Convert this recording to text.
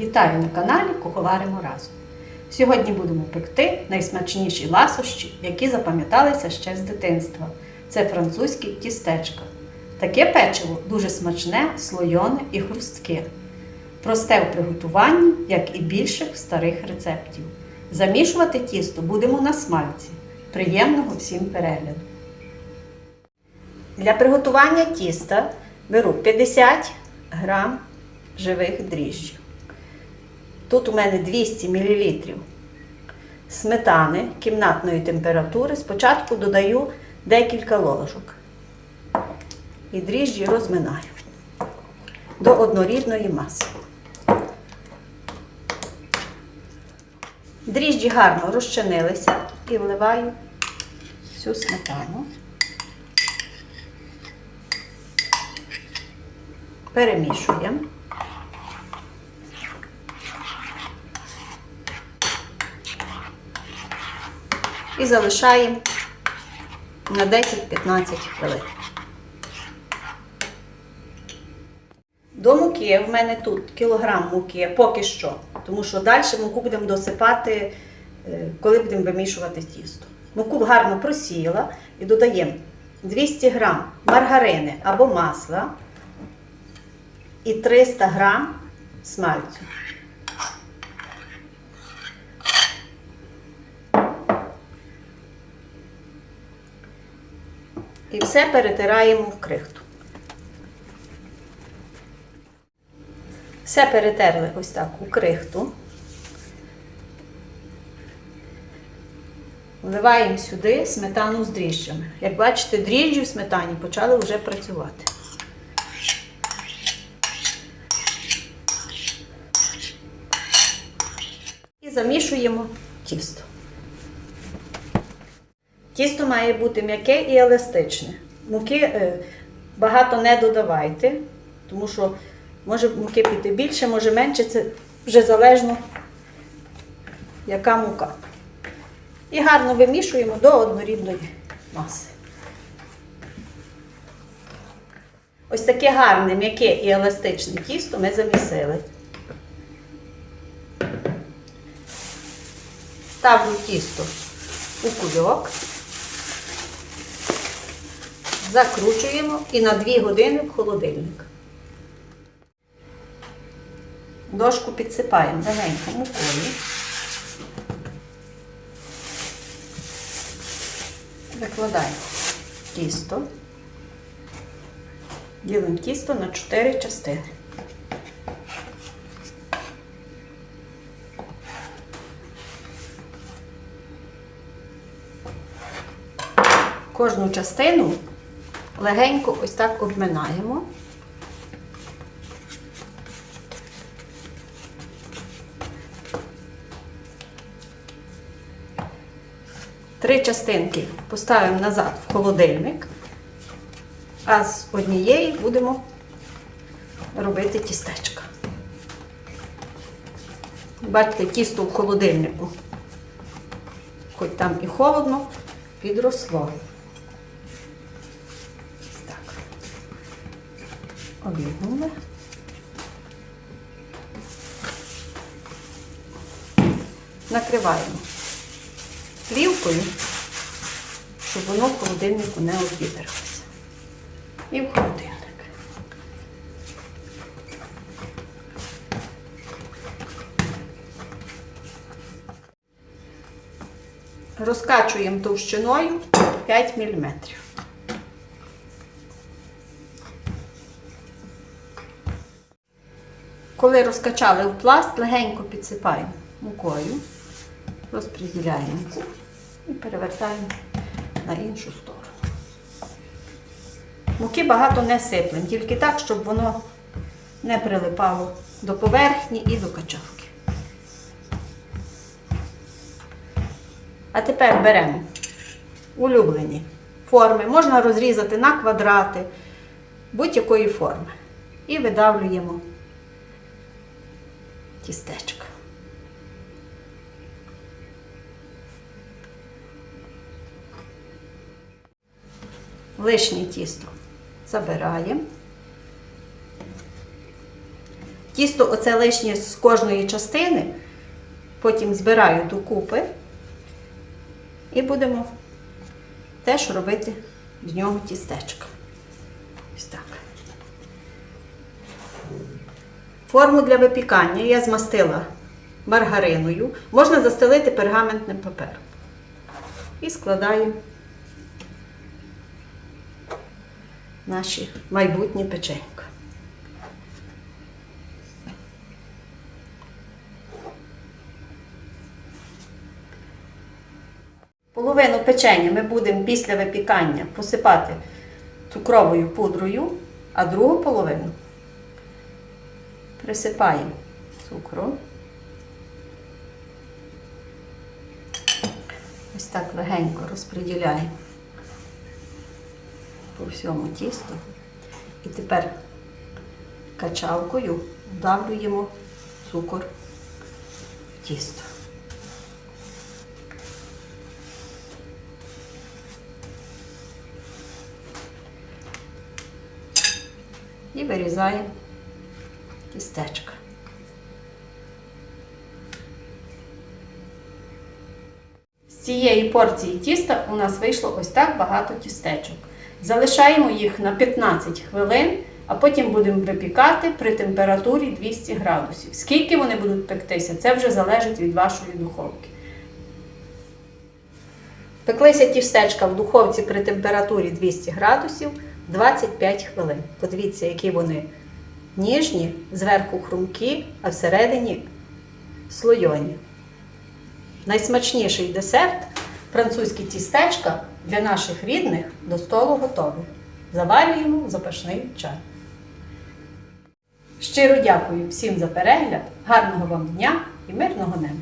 Вітаю на каналі Куховаримо разом. Сьогодні будемо пекти найсмачніші ласощі, які запам'яталися ще з дитинства. Це французькі тістечка. Таке печиво дуже смачне, слойоне і хрустке. Просте в приготуванні, як і більших старих рецептів. Замішувати тісто будемо на смальці. Приємного всім перегляду! Для приготування тіста беру 50 грам живих дріжджів. Тут у мене 200 мл сметани кімнатної температури. Спочатку додаю декілька ложок. І дріжджі розминаю до однорідної маси. Дріжджі гарно розчинилися і вливаю всю сметану. Перемішуємо. І залишаємо на 10-15 хвилин. До муки в мене тут кілограм муки поки що, тому що далі муку будемо досипати, е, коли будемо вимішувати тісто. Муку гарно просіяла і додаємо 200 грам маргарини або масла і 300 грам смальцю. І все перетираємо в крихту. Все перетерли ось так у крихту. Вливаємо сюди сметану з дріжджами. Як бачите, дріжджі в сметані почали вже працювати. І замішуємо тісто. Тісто має бути м'яке і еластичне. Муки е, багато не додавайте, тому що може муки піти більше, може менше, це вже залежно, яка мука. І гарно вимішуємо до однорідної маси. Ось таке гарне, м'яке і еластичне тісто ми замісили. Ставлю тісто у кульок, закручуємо і на 2 години в холодильник. Дошку підсипаємо легенько мукою. Викладаємо тісто. Ділимо тісто на 4 частини. Кожну частину легенько ось так обминаємо. Три частинки поставимо назад в холодильник, а з однієї будемо робити тістечка. Бачите, тісто в холодильнику, хоч там і холодно, підросло. Ось Так. Обігнули. Накриваємо плівкою, щоб воно в холодильнику не обвітрилося. І в холодильник. Розкачуємо товщиною 5 мм. Коли розкачали в пласт, легенько підсипаємо мукою, розподіляємо і перевертаємо на іншу сторону. Муки багато не сиплемо, тільки так, щоб воно не прилипало до поверхні і до качавки. А тепер беремо улюблені форми. Можна розрізати на квадрати будь-якої форми. І видавлюємо тістечко. Лишнє тісто забираємо. Тісто оце лишнє з кожної частини, потім збираю докупи і будемо теж робити з нього тістечко. Форму для випікання я змастила маргариною. Можна застелити пергаментним папером. І складаю наші майбутні печенька. Половину печення ми будемо після випікання посипати цукровою пудрою, а другу половину присипаємо цукру. Ось так легенько розподіляємо по всьому тісту. І тепер качалкою вдавлюємо цукор в тісто. І вирізаємо тістечко. З цієї порції тіста у нас вийшло ось так багато тістечок. Залишаємо їх на 15 хвилин, а потім будемо випікати при температурі 200 градусів. Скільки вони будуть пектися, це вже залежить від вашої духовки. Пеклися тістечка в духовці при температурі 200 градусів 25 хвилин. Подивіться, які вони ніжні, зверху хрумкі, а всередині слойоні. Найсмачніший десерт французькі тістечка для наших рідних до столу готовий. Заварюємо запашний чай. Щиро дякую всім за перегляд, гарного вам дня і мирного неба!